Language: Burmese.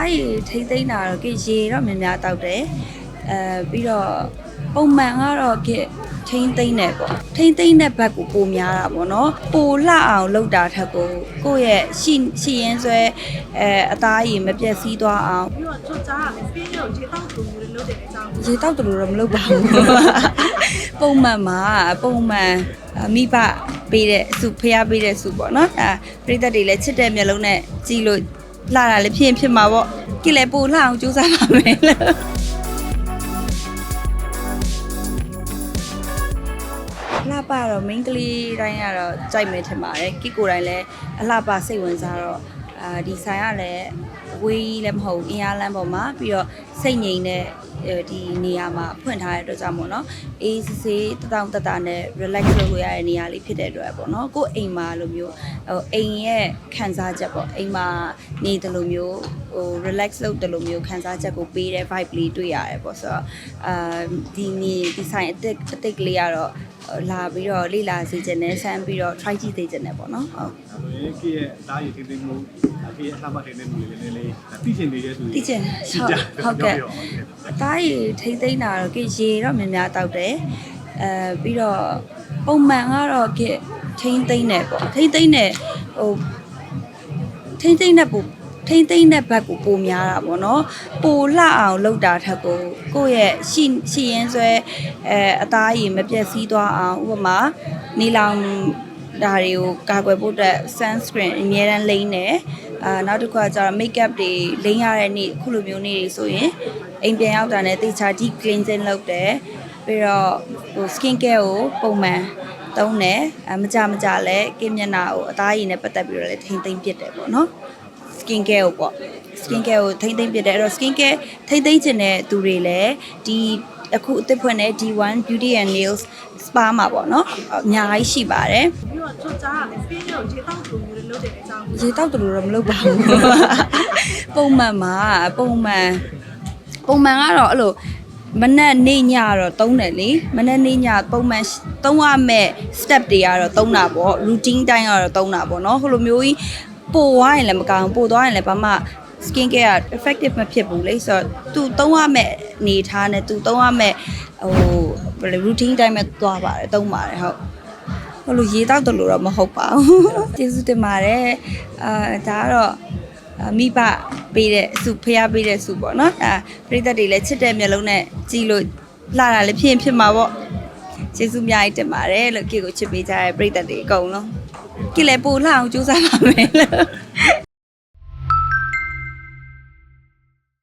သားရည်ထိမ့်သိမ့်တာတော့ကရေတော့များများတောက်တယ်အဲပြီးတော့ပုံမှန်ကတော့ကထိမ့်သိမ့်တယ်ပေါ့ထိမ့်သိမ့်တဲ့ဘက်ကိုပိုများတာပေါ့နော်ပိုလှအောင်လုပ်တာထက်ကိုကိုယ့်ရဲ့ရှိရှိရင်းဆွဲအဲအသားရည်မပြတ်စည်းသွားအောင်ပြီးတော့ချွတ်ကြားကလည်းစပင်းကိုခြေတောက်တူမျိုးလုပ်တဲ့အကြောင်းရေတောက်တယ်လို့တော့မလုပ်ပါဘူးပုံမှန်မှာပုံမှန်အမိဘပေးတဲ့စုဖျားပေးတဲ့စုပေါ့နော်အဲပြိသက်တွေလည်းချစ်တဲ့မျက်လုံးနဲ့ကြည့်လို့ လှတာလည်းဖြစ်ရင်ဖြစ်မှာပေါ့ကိလည်းပိုလှအောင်ကြိုးစားပါမယ်လို့လှပတော့ main ကလေးတိုင်းကတော့ကြိုက်မယ်ထင်ပါတယ်ကိကိုတိုင်းလည်းအလှပစိတ်ဝင်စားတော့ အာဒီဆိုင်ကလည်းဝေးလည်းမဟုတ်ဘူးအင်အားလမ်းပေါ်မှာပြီးတော့စိတ်ငြိမ်တဲ့အဲဒီနေရာမှာဖွင့်ထားတဲ့အတွက်ကြောင့်မို့နော်အေးစစ်စစ်တတောင်တတနဲ့ relax လုပ်လို့ရတဲ့နေရာလေးဖြစ်တဲ့အတွက်ပေါ့နော်ကိုယ်အိမ်မှာလိုမျိုးဟိုအိမ်ရဲ့ခံစားချက်ပေါ့အိမ်မှာနေတယ်လို့မျိုးဟို relax လုပ်တယ်လို့မျိုးခံစားချက်ကိုပေးတဲ့ vibe လေးတွေ့ရတယ်ပေါ့ဆိုတော့အာဒီနေဒီဆိုင်အသက်အသက်ကလေးကတော့ လာပြီးတော့လေ့လာစေချင်တယ်ဆန်းပြီးတော့ try ကြည့်စေချင်တယ်ပေါ့နော်ဟုတ်ဒါဆိုရင်ကေရဲ့အသားရည်ထိသိမ်းမှုကေရဲ့အလှမထိသိမ်းမှုလေးနည်းနည်းလေးသိချင်နေတဲ့သူသိချင်ဟုတ်ဟုတ်ကဲ့အသားရည်ထိမ့်သိမ့်တာတော့ကရေတော့များများတောက်တယ်အဲပြီးတော့ပုံမှန်ကတော့ကထိမ့်သိမ့်တယ်ပေါ့ထိမ့်သိမ့်တယ်ဟိုထိမ့်သိမ့်တဲ့ပူ ထိမ့်သိမ့်တဲ့ဘက်ကိုပိုများတာပေါ့နော်ပိုလှအောင်လုပ်တာထက်ကိုကိုယ့်ရဲ့ရှိရှိရင်းဆွဲအဲအသားရည်မပြတ်စည်းသွားအောင်ဥပမာနေလောင်ဒါတွေကိုကာကွယ်ဖို့အတွက် sunscreen အများတန်းလိမ့်တယ်အာနောက်တစ်ခါကျတော့ makeup တွေလိမ့်ရတဲ့နေ့ခုလိုမျိုးနေ့တွေဆိုရင်အိမ်ပြန်ရောက်တာနဲ့တေချာ deep cleansing လုပ်တယ်ပြီးတော့ဟို skin care ကိုပုံမှန်သုံးတယ်အမကြမကြလဲကင်းမျက်နှာကိုအသားရည်နဲ့ပတ်သက်ပြီးတော့လည်းထိမ့်သိမ့်ပစ်တယ်ပေါ့နော် skin care ကိုပေါ့ skin care ကိုထိမ့်သိမ့်ပစ်တယ်အဲ့တော့ skin care ထိမ့်သိမ့်ချင်တဲ့သူတွေလည်းဒီအခုအသစ်ဖွင့်တဲ့ D1 Beauty and Nails Spa မှာပေါ့နော်အများကြီးရှိပါတယ်ပြီးတော့ချွတ်ကြားကလည်းစပင်းကိုခြေတောက်တူမျိုးလုပ်တဲ့အကြောင်းရေတောက်တယ်လို့တော့မလုပ်ပါဘူးပုံမှန်မှာပုံမှန်ပုံမှန်ကတော့အဲ့လိုမနက်နေ့ညတော့တုံးတယ်လေမနက်နေ့ညပုံမှန်တုံးရမဲ့ step တွေကတော့တုံးတာပေါ့ routine တိုင်းကတော့တုံးတာပေါ့နော်ဟိုလိုမျိုးကြီး ပိုသွားရင်လည်းမကောင်းဘူးပိုသွားရင်လည်းဘာမှ skin care က effective မဖြစ်ဘူးလေဆိုတော့ तू တုံးရမဲ့အနေထားနဲ့ तू တုံးရမဲ့ဟိုဘယ်လို routine တိုင်းပဲသွားပါတယ်တုံးပါတယ်ဟုတ်ဟိုလိုရေးတော့တယ်လို့တော့မဟုတ်ပါဘူးကျေးဇူးတင်ပါတယ်အာဒါကတော့အာမိဘပေးတဲ့စုဖျားပေးတဲ့စုပေါ့နော်အဲပရိသတ်တွေလည်းချစ်တဲ့မျက်လုံးနဲ့ကြည့်လို့လှတာလည်းဖြစ်ရင်ဖြစ်မှာပေါ့ကျေးဇူးအများကြီးတင်ပါတယ်လို့ကိကိုချစ်ပေးကြတဲ့ပရိသတ်တွေအကုန်လုံး ကိလည်းပို့လှအောင်ကြိုးစားပါမယ်လို့